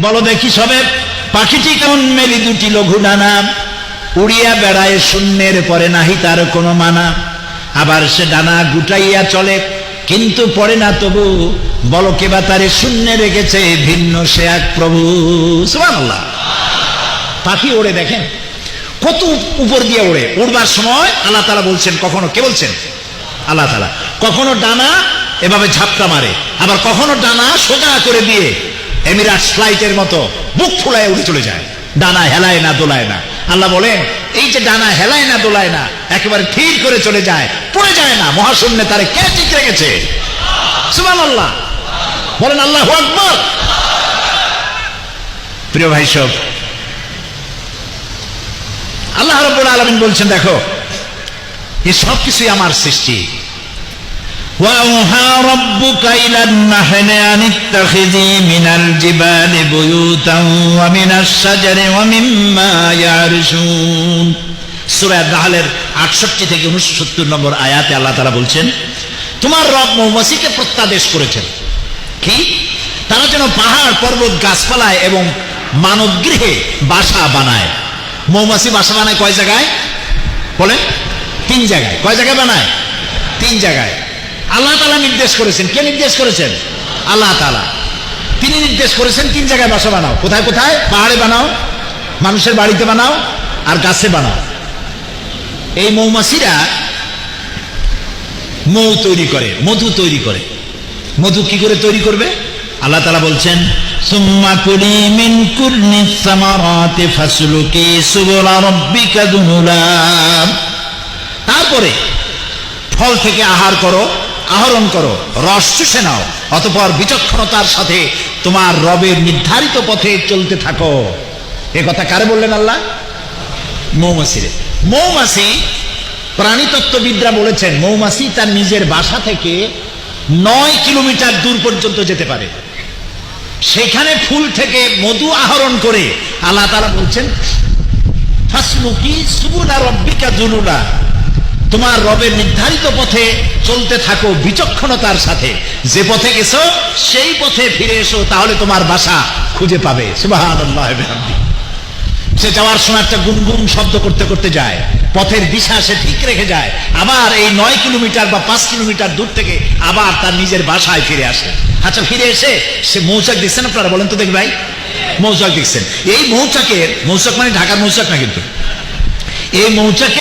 বলো দেখি সবে। পাখিটি কেমন মেলি দুটি লঘু ডানা। উড়িয়া বেড়ায় শূন্যের পরে নাহি তার কোনো মানা। আবার সে ডানা গুটাইয়া চলে, কিন্তু পড়ে না তবু। বলো কেবা তারে শূন্যে রেখেছে, ভিন্ন সে এক প্রভু। সুবহানাল্লাহ। পাখি ওড়ে দেখেন। কত উপর দিয়ে ওড়ে। উড়বার সময় আল্লাহ তালা বলছেন, কখনো কে বলছেন? আল্লাহ তালা কখনো ডানা এভাবে ঝাপটা মারে। আবার কখনো ডানা সোজা করে দিয়ে এমিরাট ফ্লাইটের মতো বুক ফুলায় উড়ে চলে যায়। ডানা হেলায় না, দোলায় না। আল্লাহ বলেন, এই যে ডানা হেলায় না, দোলায় না, একেবারে ঠিক করে চলে যায়, পড়ে যায় না। মহাশূন্যে তারে কে ঠিক রেখেছে সুমান আল্লাহ বলেন, আল্লাহ আকবর। প্রিয় ভাই সব, আল্লাহ রব্বুল আলমিন বলছেন, দেখো, এই সব কিছুই আমার সৃষ্টি। وأوحى ربك إلى النحل أن اتخذي من الجبال بيوتا ومن الشجر ومما يعرشون সূরা নাহলের 68 থেকে 69 নম্বর আয়াতে আল্লাহ তাআলা বলছেন তোমার রব মৌমাছিকে প্রত্যাদেশ করেছেন কি তারা যেন পাহাড় পর্বত গাছপালায় এবং মানব গৃহে বাসা বানায় মৌমাছি বাসা বানায় কয় জায়গায় বলেন তিন জায়গায় কয় জায়গায় বানায় তিন জায়গায় আল্লাহ তালা নির্দেশ করেছেন। কে নির্দেশ করেছেন? আল্লাহ তালা। তিনি নির্দেশ করেছেন তিন জায়গায় বাসা বানাও। কোথায় কোথায়? পাহাড়ে বানাও, মানুষের বাড়িতে বানাও, আর গাছে বানাও। এই মৌমাছিরা মৌ তৈরি করে, মধু তৈরি করে। মধু কি করে তৈরি করবে? আল্লাহ তালা বলছেন, সুম্মা তারপরে ফল থেকে আহার করো আহরণ করো, রস চুষে নাও, অতপর বিচক্ষণতার সাথে তোমার রবের নির্ধারিত পথে চলতে থাকো। এ কথা কারে বললেন আল্লাহ? মৌমাছিরে মৌমাছি প্রাণীতত্ত্ববিদরা বলেছেন, মৌমাছি তার নিজের বাসা থেকে নয় কিলোমিটার দূর পর্যন্ত যেতে পারে। সেখানে ফুল থেকে মধু আহরণ করে আল্লাহ তারা বলছেন ফাসমুকি সুবুলা রব্বিকা দুলুলা তোমার রবের নির্ধারিত পথে চলতে থাকো বিচক্ষণতার সাথে। যে পথে গেছো, সেই পথে ফিরে এসো, তাহলে তোমার বাসা খুঁজে পাবে। সে যাওয়ার সময় একটা গুনগুন শব্দ করতে করতে যায়। পথের দিশা সে ঠিক রেখে যায়। আবার এই নয় কিলোমিটার বা পাঁচ কিলোমিটার দূর থেকে আবার তার নিজের বাসায় ফিরে আসে। আচ্ছা ফিরে এসে সে মৌচাক দেখছেন আপনারা? বলেন তো দেখি ভাই। মৌচাক দেখছেন। এই মৌচাকের, মৌচাক মানে ঢাকার মৌচাক না কিন্তু? এই মৌচাকে